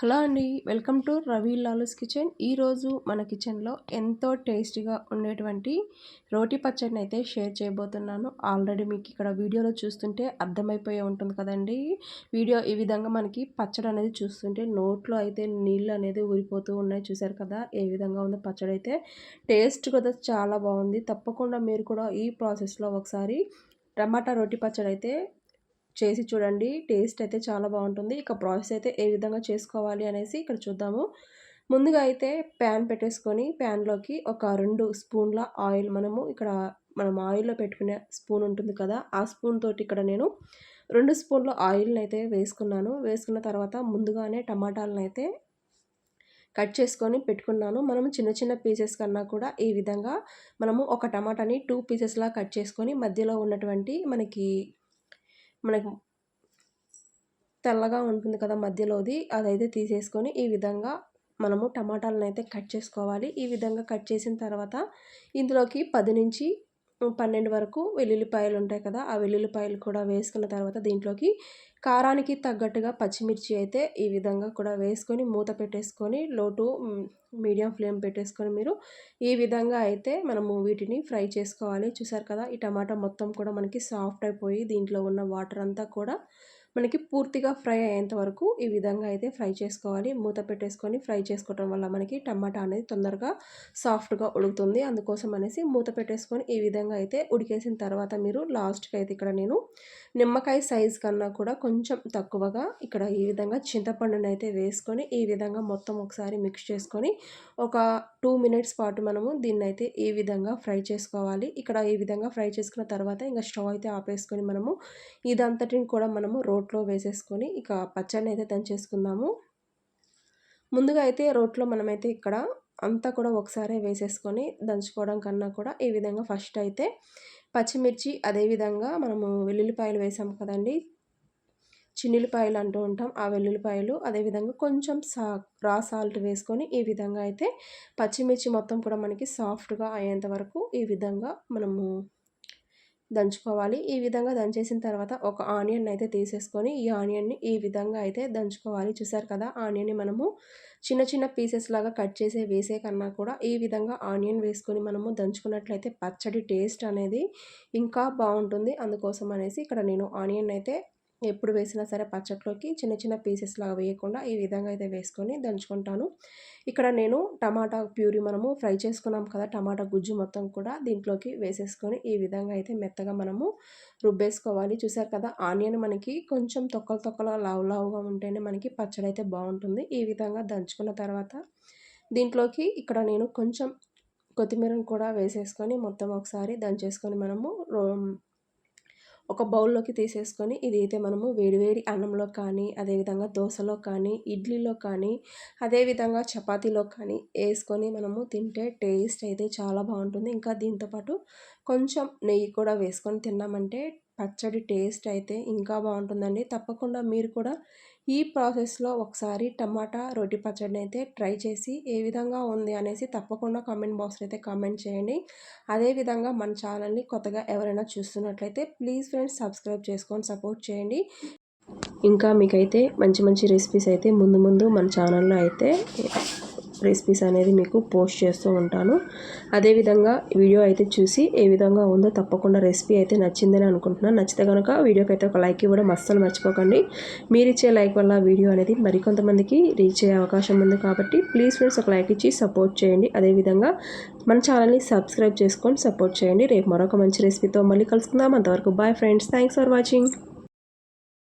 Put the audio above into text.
Hello అండి welcome to Ravi Lalu's kitchen. ఈరోజు మన కిచెన్లో ఎంతో టేస్టీగా ఉండేటువంటి రోటి పచ్చడిని అయితే షేర్ చేయబోతున్నాను. ఆల్రెడీ మీకు ఇక్కడ వీడియోలో చూస్తుంటే అర్థమైపోయి ఉంటుంది కదండి. వీడియో ఈ విధంగా మనకి పచ్చడి అనేది చూస్తుంటే నోట్లో అయితే నీళ్ళు అనేది ఊరిపోతూ ఉన్నాయి. చూసారు కదా ఏ విధంగా ఉందో పచ్చడి అయితే. టేస్ట్ కదా చాలా బాగుంది. తప్పకుండా మీరు కూడా ఈ ప్రాసెస్లో ఒకసారి టమాటా రోటి పచ్చడి అయితే చేసి చూడండి. టేస్ట్ అయితే చాలా బాగుంటుంది. ఇక ప్రాసెస్ అయితే ఏ విధంగా చేసుకోవాలి అనేసి ఇక్కడ చూద్దాము. ముందుగా అయితే ప్యాన్ పెట్టేసుకొని ప్యాన్లోకి ఒక రెండు స్పూన్ల ఆయిల్ మనము ఇక్కడ మనం ఆయిల్లో పెట్టుకునే స్పూన్ ఉంటుంది కదా ఆ స్పూన్ తోటి ఇక్కడ నేను రెండు స్పూన్ల ఆయిల్ని అయితే వేసుకున్నాను. వేసుకున్న తర్వాత ముందుగానే టమాటాలను అయితే కట్ చేసుకొని పెట్టుకున్నాను. మనం చిన్న చిన్న పీసెస్ కన్నా కూడా ఈ విధంగా మనము ఒక టమాటాని టూ పీసెస్లా కట్ చేసుకొని మధ్యలో ఉన్నటువంటి మనకి మనకి తెల్లగా ఉంటుంది కదా మధ్యలోది అదైతే తీసేసుకొని ఈ విధంగా మనము టమాటాలను అయితే కట్ చేసుకోవాలి. ఈ విధంగా కట్ చేసిన తర్వాత ఇందులోకి పది నుంచి పన్నెండు వరకు వెల్లుల్లిపాయలు ఉంటాయి కదా ఆ వెల్లుల్లిపాయలు కూడా వేసుకున్న తర్వాత దీంట్లోకి కారానికి తగ్గట్టుగా పచ్చిమిర్చి అయితే ఈ విధంగా కూడా వేసుకొని మూత పెట్టేసుకొని లోటు మీడియం ఫ్లేమ్ పెట్టేసుకొని మీరు ఈ విధంగా అయితే మనము వీటిని ఫ్రై చేసుకోవాలి. చూసారు కదా ఈ టమాటా మొత్తం కూడా మనకి సాఫ్ట్ అయిపోయి దీంట్లో ఉన్న వాటర్ అంతా కూడా మనకి పూర్తిగా ఫ్రై అయ్యేంత వరకు ఈ విధంగా అయితే ఫ్రై చేసుకోవాలి. మూత పెట్టేసుకొని ఫ్రై చేసుకోవటం వల్ల మనకి టమాటా అనేది తొందరగా సాఫ్ట్గా ఉడుకుతుంది. అందుకోసం అనేసి మూత పెట్టేసుకొని ఈ విధంగా అయితే ఉడికేసిన తర్వాత మీరు లాస్ట్కి అయితే ఇక్కడ నేను నిమ్మకాయ సైజ్ కన్నా కూడా కొంచెం తక్కువగా ఇక్కడ ఈ విధంగా చింతపండుని అయితే వేసుకొని ఈ విధంగా మొత్తం ఒకసారి మిక్స్ చేసుకొని ఒక టూ మినిట్స్ పాటు మనము దీన్ని అయితే ఈ విధంగా ఫ్రై చేసుకోవాలి. ఇక్కడ ఈ విధంగా ఫ్రై చేసుకున్న తర్వాత ఇంకా స్టవ్ అయితే ఆపేసుకొని మనము ఇదంతటిని కూడా మనము రోట్లో వేసేసుకొని ఇక పచ్చడిని అయితే దంచేసుకుందాము. ముందుగా అయితే రోట్లో మనమైతే ఇక్కడ అంతా కూడా ఒకసారి వేసేసుకొని దంచుకోవడం కన్నా కూడా ఈ విధంగా ఫస్ట్ అయితే పచ్చిమిర్చి అదేవిధంగా మనము వెల్లుల్లిపాయలు వేసాం కదండి. చిన్నులపాయలు అంటూ ఉంటాం. ఆ వెల్లుల్లిపాయలు అదేవిధంగా కొంచెం సా రా సాల్ట్ వేసుకొని ఈ విధంగా అయితే పచ్చిమిర్చి మొత్తం కూడా మనకి సాఫ్ట్గా అయ్యేంత వరకు ఈ విధంగా మనము దంచుకోవాలి. ఈ విధంగా దంచేసిన తర్వాత ఒక ఆనియన్ అయితే తీసేసుకొని ఈ ఆనియన్ని ఈ విధంగా అయితే దంచుకోవాలి. చూసారు కదా ఆనియన్ని మనము చిన్న చిన్న పీసెస్ లాగా కట్ చేసే వేసే కన్నా కూడా ఈ విధంగా ఆనియన్ వేసుకొని మనము దంచుకున్నట్లయితే పచ్చడి టేస్ట్ అనేది ఇంకా బాగుంటుంది. అందుకోసం అనేసి ఇక్కడ నేను ఆనియన్ అయితే ఎప్పుడు వేసినా సరే పచ్చట్లోకి చిన్న చిన్న పీసెస్ లాగా వేయకుండా ఈ విధంగా అయితే వేసుకొని దంచుకుంటాను. ఇక్కడ నేను టమాటా ప్యూరీ మనము ఫ్రై చేసుకున్నాం కదా టమాటా గుజ్జు మొత్తం కూడా దీంట్లోకి వేసేసుకొని ఈ విధంగా అయితే మెత్తగా మనము రుబ్బేసుకోవాలి. చూసారు కదా ఆనియన్ మనకి కొంచెం తొక్కలు తొక్కలు లావు లావుగా ఉంటేనే మనకి పచ్చడి అయితే బాగుంటుంది. ఈ విధంగా దంచుకున్న తర్వాత దీంట్లోకి ఇక్కడ నేను కొంచెం కొత్తిమీరను కూడా వేసేసుకొని మొత్తం ఒకసారి దంచేసుకొని మనము ఒక బౌల్లోకి తీసేసుకొని ఇది అయితే మనము వేడివేడి అన్నంలో కానీ అదేవిధంగా దోశలో కానీ ఇడ్లీలో కానీ అదేవిధంగా చపాతీలో కానీ వేసుకొని మనము తింటే టేస్ట్ అయితే చాలా బాగుంటుంది. ఇంకా దీంతోపాటు కొంచెం నెయ్యి కూడా వేసుకొని తిన్నామంటే పచ్చడి టేస్ట్ అయితే ఇంకా బాగుంటుందండి. తప్పకుండా మీరు కూడా ఈ ప్రాసెస్లో ఒకసారి టమాటా రొట్టి పచ్చడిని అయితే ట్రై చేసి ఏ విధంగా ఉంది అనేసి తప్పకుండా కామెంట్ బాక్స్లో అయితే కామెంట్ చేయండి. అదేవిధంగా మన ఛానల్ని కొత్తగా ఎవరైనా చూస్తున్నట్లయితే ప్లీజ్ ఫ్రెండ్స్ సబ్స్క్రైబ్ చేసుకొని సపోర్ట్ చేయండి. ఇంకా మీకైతే మంచి మంచి రెసిపీస్ అయితే ముందు ముందు మన ఛానల్లో అయితే రెసిపీస్ అనేది మీకు పోస్ట్ చేస్తూ ఉంటాను. అదేవిధంగా వీడియో అయితే చూసి ఏ విధంగా ఉందో తప్పకుండా రెసిపీ అయితే నచ్చిందని అనుకుంటున్నాను. నచ్చితే కనుక వీడియోకి అయితే ఒక లైక్ ఇవ్వడం అస్సలు మర్చిపోకండి. మీరు ఇచ్చే లైక్ వల్ల వీడియో అనేది మరికొంతమందికి రీచ్ అయ్యే అవకాశం ఉంది కాబట్టి ప్లీజ్ ఫ్రెండ్స్ ఒక లైక్ ఇచ్చి సపోర్ట్ చేయండి. అదేవిధంగా మన ఛానల్ని సబ్స్క్రైబ్ చేసుకొని సపోర్ట్ చేయండి. రేపు మరొక మంచి రెసిపీతో మళ్ళీ కలుసుకుందాం. అంతవరకు bye friends. Thanks for watching.